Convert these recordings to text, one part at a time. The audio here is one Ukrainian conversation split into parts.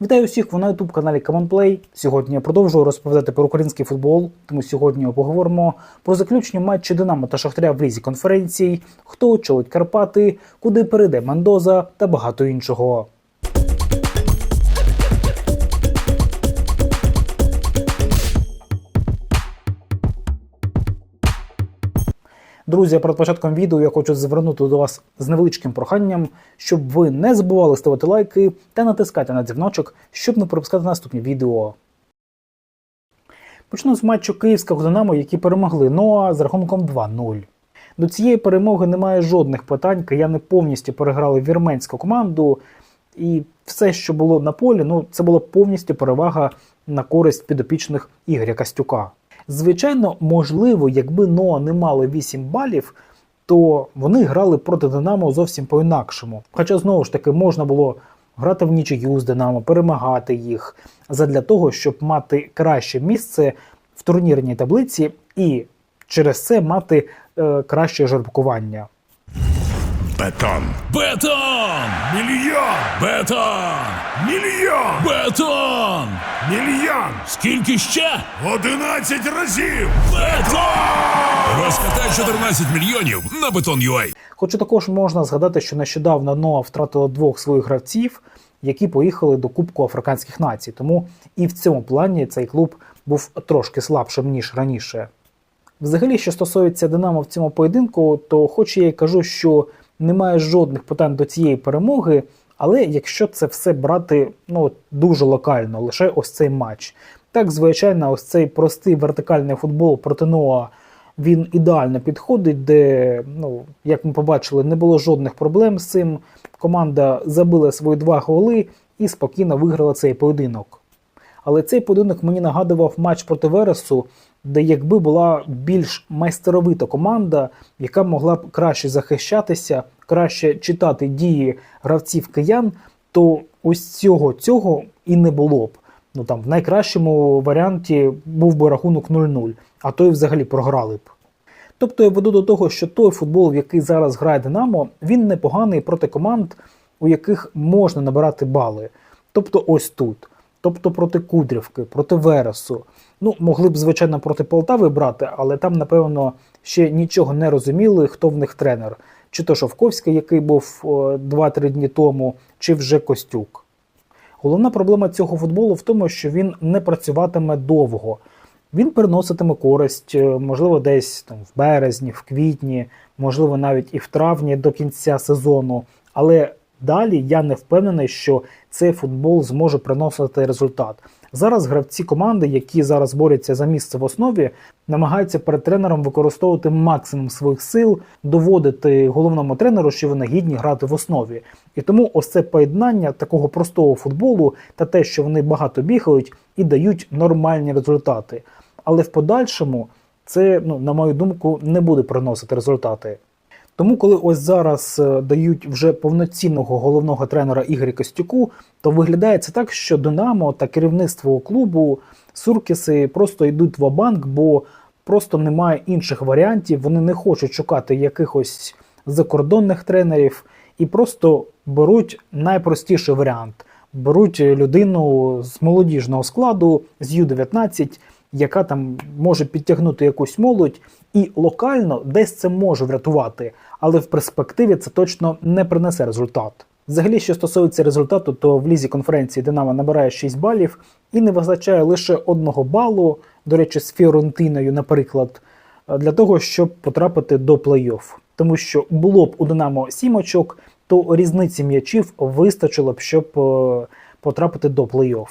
Вітаю всіх ви на youtube каналі Commonplay. Сьогодні я продовжую розповідати про український футбол. Тому сьогодні поговоримо про заключні матчі Динамо та Шахтаря в лізі конференцій, хто очолить Карпати, куди перейде Мендоза та багато іншого. Друзі, перед початком відео я хочу звернути до вас з невеличким проханням, щоб ви не забували ставити лайки та натискати на дзвіночок, щоб не пропускати наступні відео. Почну з матчу Київського Динамо, які перемогли Ноа з рахунком 2-0. До цієї перемоги немає жодних питань. Кияни повністю переграли вірменську команду, і все, що було на полі, ну це була повністю перевага на користь підопічних Ігоря Костюка. Звичайно, можливо, якби Ноа не мали 8 балів, то вони грали проти Динамо зовсім по-інакшому. Хоча знову ж таки можна було грати в нічию з Динамо, перемагати їх задля того, щоб мати краще місце в турнірній таблиці і через це мати е, краще жеребкування. Бетон. Бетон! Мільйон. Бетон! Мільйон. Бетон! Мільйон. Скільки ще? 11 разів. Бетон! Розкатай 14 мільйонів на бетон Бетон.UA. Хоча також можна згадати, що нещодавно Ноа втратила двох своїх гравців, які поїхали до Кубку Африканських націй. Тому і в цьому плані цей клуб був трошки слабшим ніж раніше. Взагалі, що стосується Динамо в цьому поєдинку, то хоч я й кажу, що немає жодних питань до цієї перемоги, але якщо це все брати ну, дуже локально, лише ось цей матч. Так, звичайно, ось цей простий вертикальний футбол проти Ноа він ідеально підходить, де, ну, як ми побачили, не було жодних проблем з цим. Команда забила свої два голи і спокійно виграла цей поєдинок. Але цей поєдинок мені нагадував матч проти Вересу, де якби була більш майстеровита команда, яка могла б краще захищатися, краще читати дії гравців киян, то ось цього цього і не було б. Ну там в найкращому варіанті був би рахунок 0-0, а то й взагалі програли б. Тобто я веду до того, що той футбол, в який зараз грає Динамо, він непоганий проти команд, у яких можна набирати бали. Тобто ось тут. Тобто проти Кудрівки, проти Вересу. Ну, могли б, звичайно, проти Полтави брати, але там, напевно, ще нічого не розуміли, хто в них тренер. Чи то Шовковський, який був 2-3 дні тому, чи вже Костюк. Головна проблема цього футболу в тому, що він не працюватиме довго. Він приноситиме користь, е, можливо, десь там в березні, в квітні, можливо, навіть і в травні до кінця сезону. Але далі я не впевнений, що цей футбол зможе приносити результат. Зараз гравці команди, які зараз борються за місце в основі, намагаються перед тренером використовувати максимум своїх сил, доводити головному тренеру, що вони гідні грати в основі. І тому ось це поєднання такого простого футболу та те, що вони багато бігають і дають нормальні результати. Але в подальшому це, ну, на мою думку, не буде приносити результати. Тому, коли ось зараз е, дають вже повноцінного головного тренера Ігоря Костюку, то виглядає це так, що Динамо та керівництво клубу Суркіси просто йдуть в банк бо просто немає інших варіантів. Вони не хочуть шукати якихось закордонних тренерів і просто беруть найпростіший варіант. Беруть людину з молодіжного складу з Ю-19, яка там може підтягнути якусь молодь, і локально десь це може врятувати, але в перспективі це точно не принесе результат. Взагалі, що стосується результату, то в лізі конференції Динамо набирає 6 балів і не визначає лише одного балу, до речі, з Фіорентиною, наприклад, для того, щоб потрапити до плей-офф. Тому що було б у Динамо 7 очок, то різниці м'ячів вистачило б, щоб е, потрапити до плей-офф.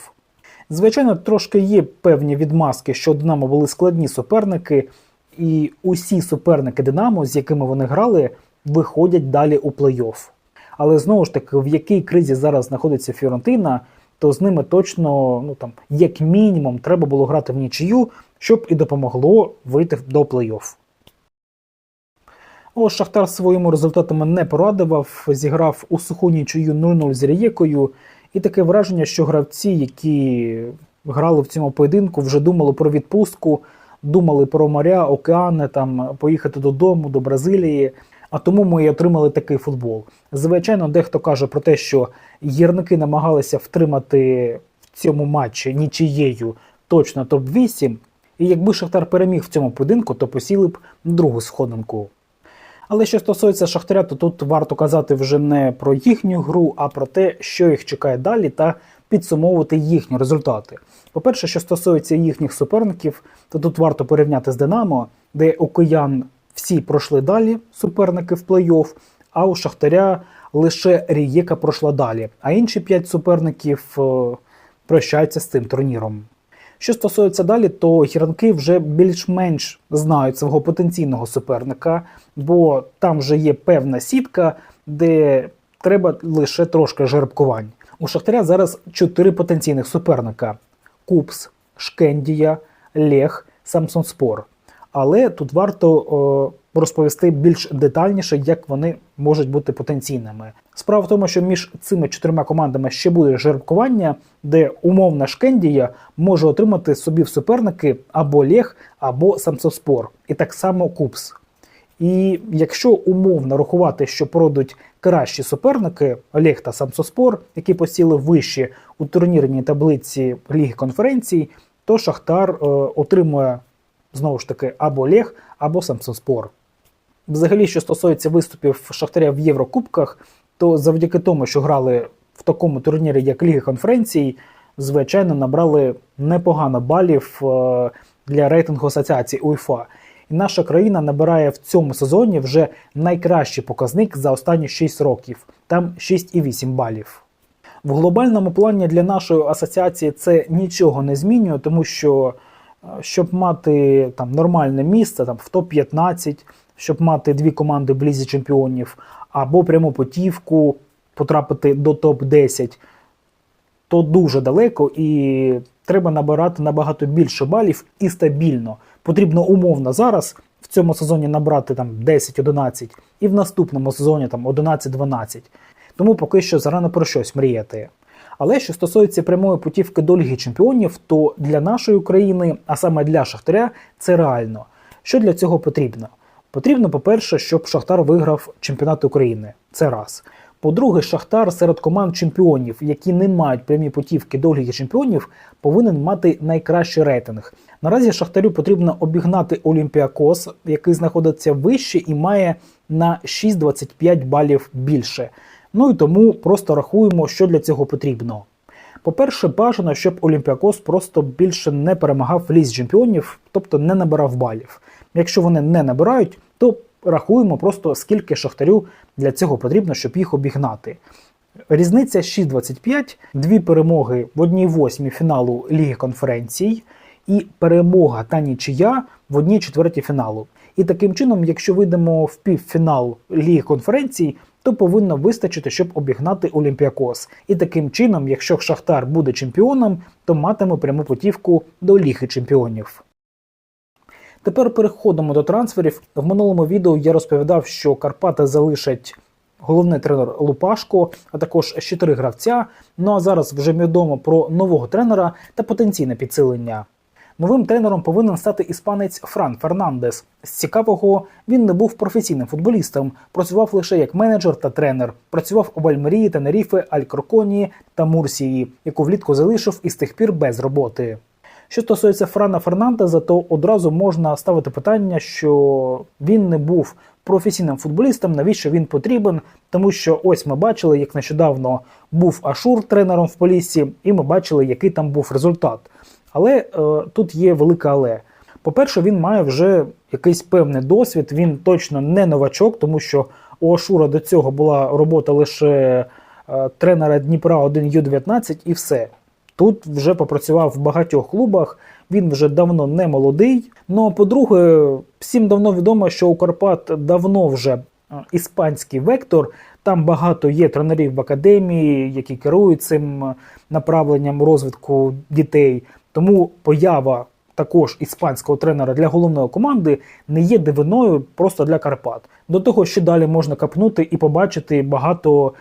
Звичайно, трошки є певні відмазки, що Динамо були складні суперники, і усі суперники Динамо, з якими вони грали, виходять далі у плей-офф. Але знову ж таки, в якій кризі зараз знаходиться Фіорентина, то з ними точно, ну там, як мінімум, треба було грати в нічию, щоб і допомогло вийти до плей-офф. Ось Шахтар своїми результатами не порадував, зіграв у суху нічию 0-0 з Рієкою. І таке враження, що гравці, які грали в цьому поєдинку, вже думали про відпустку, думали про моря, океани, там поїхати додому, до Бразилії. А тому ми і отримали такий футбол. Звичайно, дехто каже про те, що гірники намагалися втримати в цьому матчі нічиєю точно топ-8, і якби Шахтар переміг в цьому поєдинку, то посіли б другу сходинку. Але що стосується Шахтаря, то тут варто казати вже не про їхню гру, а про те, що їх чекає далі, та підсумовувати їхні результати. По-перше, що стосується їхніх суперників, то тут варто порівняти з Динамо, де у киян всі пройшли далі суперники в плей-офф, а у Шахтаря лише Рієка пройшла далі, а інші п'ять суперників е, прощаються з цим турніром. Що стосується далі, то гіранки вже більш-менш знають свого потенційного суперника, бо там вже є певна сітка, де треба лише трошки жеребкувань. У Шахтаря зараз чотири потенційних суперника: Купс, Шкендія, Лех, Самсонспор. Але тут варто о, розповісти більш детальніше, як вони можуть бути потенційними. Справа в тому, що між цими чотирма командами ще буде жеребкування, де умовна Шкендія може отримати собі в суперники або Лех, або Самсоспор, і так само Купс. І якщо умовно рахувати, що пройдуть кращі суперники Олег та Самсоспор, які посіли вище у турнірній таблиці Ліги конференцій, то Шахтар е, отримує знову ж таки або Лех, або Самсоспор. Взагалі, що стосується виступів Шахтаря в Єврокубках, то завдяки тому, що грали в такому турнірі, як Ліга конференцій, звичайно, набрали непогано балів е, для рейтингу асоціації УЄФА. І наша країна набирає в цьому сезоні вже найкращий показник за останні 6 років там 6,8 балів. В глобальному плані для нашої асоціації це нічого не змінює, тому що е, щоб мати там нормальне місце там в топ-15, щоб мати дві команди в лізі чемпіонів, або пряму путівку потрапити до топ-10, то дуже далеко і треба набирати набагато більше балів і стабільно. Потрібно умовно зараз в цьому сезоні набрати там 10-11 і в наступному сезоні там 11-12. Тому поки що зарано про щось мріяти. Але що стосується прямої путівки до Ліги Чемпіонів, то для нашої України, а саме для Шахтаря, це реально. Що для цього потрібно? Потрібно, по-перше, щоб Шахтар виграв чемпіонат України. Це раз. По-друге, Шахтар серед команд чемпіонів, які не мають прямі путівки до Ліги Чемпіонів, повинен мати найкращий рейтинг. Наразі Шахтарю потрібно обігнати Олімпіакос, який знаходиться вище і має на 6,25 балів більше. Ну і тому просто рахуємо, що для цього потрібно. По-перше, бажано, щоб Олімпіакос просто більше не перемагав лізі чемпіонів, тобто не набирав балів. Якщо вони не набирають, то рахуємо просто скільки шахтарю для цього потрібно, щоб їх обігнати. Різниця 6,25, дві перемоги в одній восьмій фіналу Ліги конференцій і перемога та нічия в одній четвертій фіналу. І таким чином, якщо вийдемо в півфінал Ліги конференцій, то повинно вистачити, щоб обігнати Олімпіакос. І таким чином, якщо Шахтар буде чемпіоном, то матиме пряму путівку до Ліги чемпіонів. Тепер переходимо до трансферів. В минулому відео я розповідав, що Карпати залишать головний тренер Лупашко, а також ще три гравця. Ну а зараз вже відомо про нового тренера та потенційне підсилення. Новим тренером повинен стати іспанець Фран Фернандес. З цікавого він не був професійним футболістом, працював лише як менеджер та тренер. Працював у Бальмерії, Тенеріфе, Алькорконії та Мурсії, яку влітку залишив і з тих пір без роботи. Що стосується Франа Фернандеза, то одразу можна ставити питання, що він не був професійним футболістом, навіщо він потрібен, тому що ось ми бачили, як нещодавно був Ашур тренером в Поліссі, і ми бачили, який там був результат. Але е, тут є велика але. По-перше, він має вже якийсь певний досвід, він точно не новачок, тому що у Ашура до цього була робота лише е, тренера Дніпра 1 Ю-19 і все. Тут вже попрацював в багатьох клубах, він вже давно не молодий. Ну а по-друге, всім давно відомо, що у Карпат давно вже е, іспанський вектор. Там багато є тренерів в академії, які керують цим е, направленням розвитку дітей. Тому поява також іспанського тренера для головної команди не є дивиною просто для Карпат. До того, що далі можна капнути і побачити багато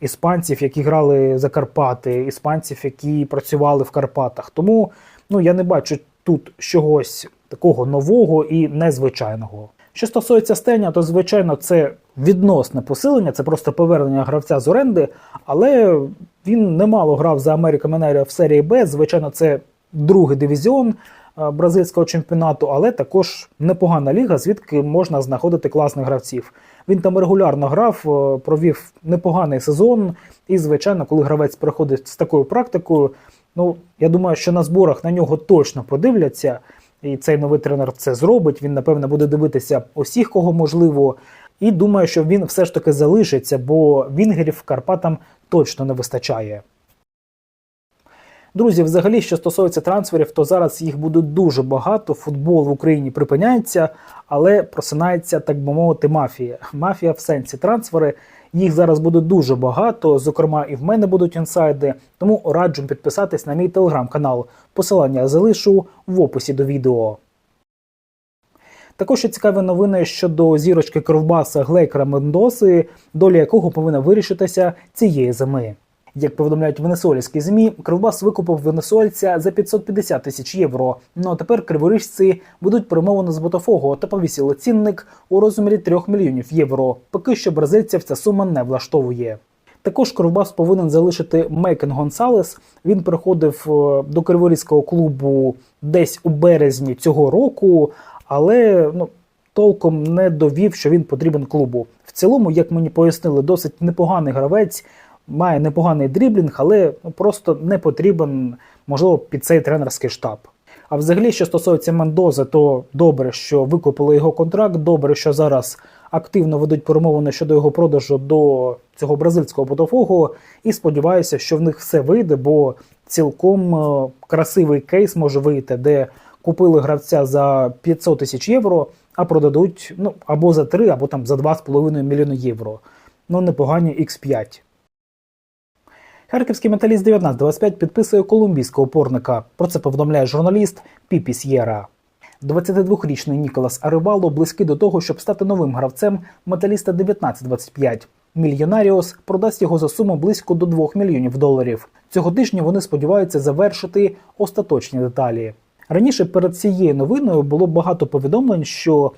іспанців, які грали за Карпати, іспанців, які працювали в Карпатах. Тому ну я не бачу тут чогось такого нового і незвичайного. Що стосується Стеня, то звичайно це відносне посилення, це просто повернення гравця з оренди, але він немало грав за Америка Менерія в серії Б. Звичайно, це другий дивізіон бразильського чемпіонату, але також непогана ліга, звідки можна знаходити класних гравців. Він там регулярно грав, е, провів непоганий сезон. І, звичайно, коли гравець приходить з такою практикою, ну я думаю, що на зборах на нього точно подивляться. І цей новий тренер це зробить. Він, напевно, буде дивитися усіх, кого можливо. І думаю, що він все ж таки залишиться, бо вінгерів Карпатам точно не вистачає. Друзі, взагалі, що стосується трансферів, то зараз їх буде дуже багато. Футбол в Україні припиняється, але просинається, так би мовити, мафія. Мафія в сенсі трансфери. Їх зараз буде дуже багато. Зокрема, і в мене будуть інсайди. Тому раджу підписатись на мій телеграм-канал. Посилання залишу в описі до відео. Також цікаві новини щодо зірочки Кровбаса Глейкера Мендоси, доля якого повинна вирішитися цієї зими. Як повідомляють венесуельські змі, Кривбас викупив венесуельця за 550 тисяч євро. Ну а тепер криворіжці будуть перемовини з Ботафого та повісили цінник у розмірі 3 мільйонів євро. Поки що бразильців ця сума не влаштовує. Також Кривбас повинен залишити Мейкен Гонсалес. Він приходив е, до криворізького клубу десь у березні цього року, але ну. Толком не довів, що він потрібен клубу. В цілому, як мені пояснили, досить непоганий гравець, має непоганий дріблінг, але просто не потрібен, можливо, під цей тренерський штаб. А взагалі, що стосується Мендози, то добре, що викупили його контракт. Добре, що зараз активно ведуть перемовини щодо його продажу до цього бразильського Ботафого. І сподіваюся, що в них все вийде, бо цілком е, красивий кейс може вийти, де купили гравця за 500 тисяч євро, а продадуть ну або за 3, або там за 2,5 мільйони євро. Ну непогані X5. Харківський металіст 1925 підписує колумбійського опорника. Про це повідомляє журналіст Піпі С'єра. 22-річний Ніколас Аривало близький до того, щоб стати новим гравцем металіста 1925. Мільйонаріус продасть його за суму близько до 2 мільйонів доларів. Цього тижня вони сподіваються завершити остаточні деталі. Раніше перед цією новиною було багато повідомлень, що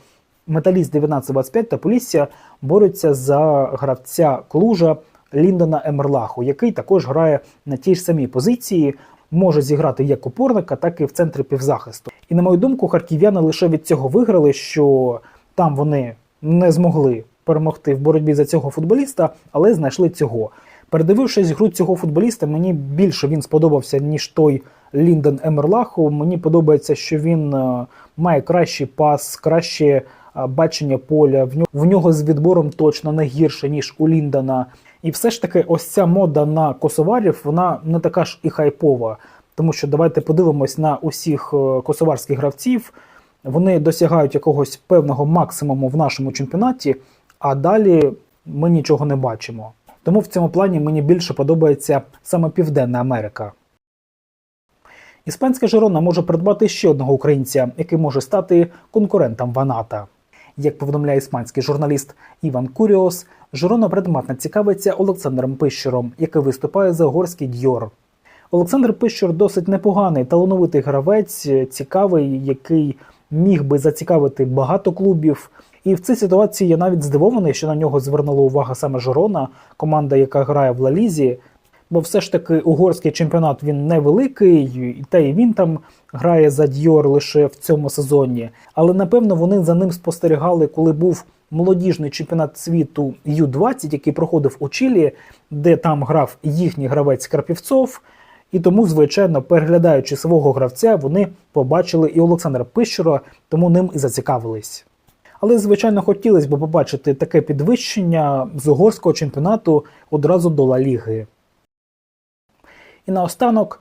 металіст 1925 та Полісся борються за гравця Клужа Ліндона Емерлаху, який також грає на тій ж самій позиції, може зіграти як опорника, так і в центрі півзахисту. І на мою думку, харків'яни лише від цього виграли, що там вони не змогли перемогти в боротьбі за цього футболіста, але знайшли цього. Передивившись гру цього футболіста, мені більше він сподобався, ніж той Лінден Емерлаху. Мені подобається, що він е, має кращий пас, краще е, бачення поля. В нього, з відбором точно не гірше, ніж у Ліндена. І все ж таки, ось ця мода на косоварів, вона не така ж і хайпова. Тому що давайте подивимось на усіх е, косоварських гравців. Вони досягають якогось певного максимуму в нашому чемпіонаті, а далі ми нічого не бачимо. Тому в цьому плані мені більше подобається саме Південна Америка. Іспанська Жирона може придбати ще одного українця, який може стати конкурентом Ваната. Як повідомляє іспанський журналіст Іван Куріос, Жирона предметно цікавиться Олександром Пищером, який виступає за угорський Дьор. Олександр Пищер досить непоганий, талановитий гравець, цікавий, який міг би зацікавити багато клубів. І в цій ситуації я навіть здивований, що на нього звернула увага саме Жирона, команда, яка грає в Лалізі. Бо все ж таки угорський чемпіонат він невеликий, та й він там грає за Дьор лише в цьому сезоні. Але напевно вони за ним спостерігали, коли був молодіжний чемпіонат світу Ю-20, який проходив у Чилі, де там грав їхній гравець Карпівцов. І тому, звичайно, переглядаючи свого гравця, вони побачили і Олександра Пищера, тому ним і зацікавились. Але, звичайно, хотілося б побачити таке підвищення з угорського чемпіонату одразу до Ла Ліги. І наостанок,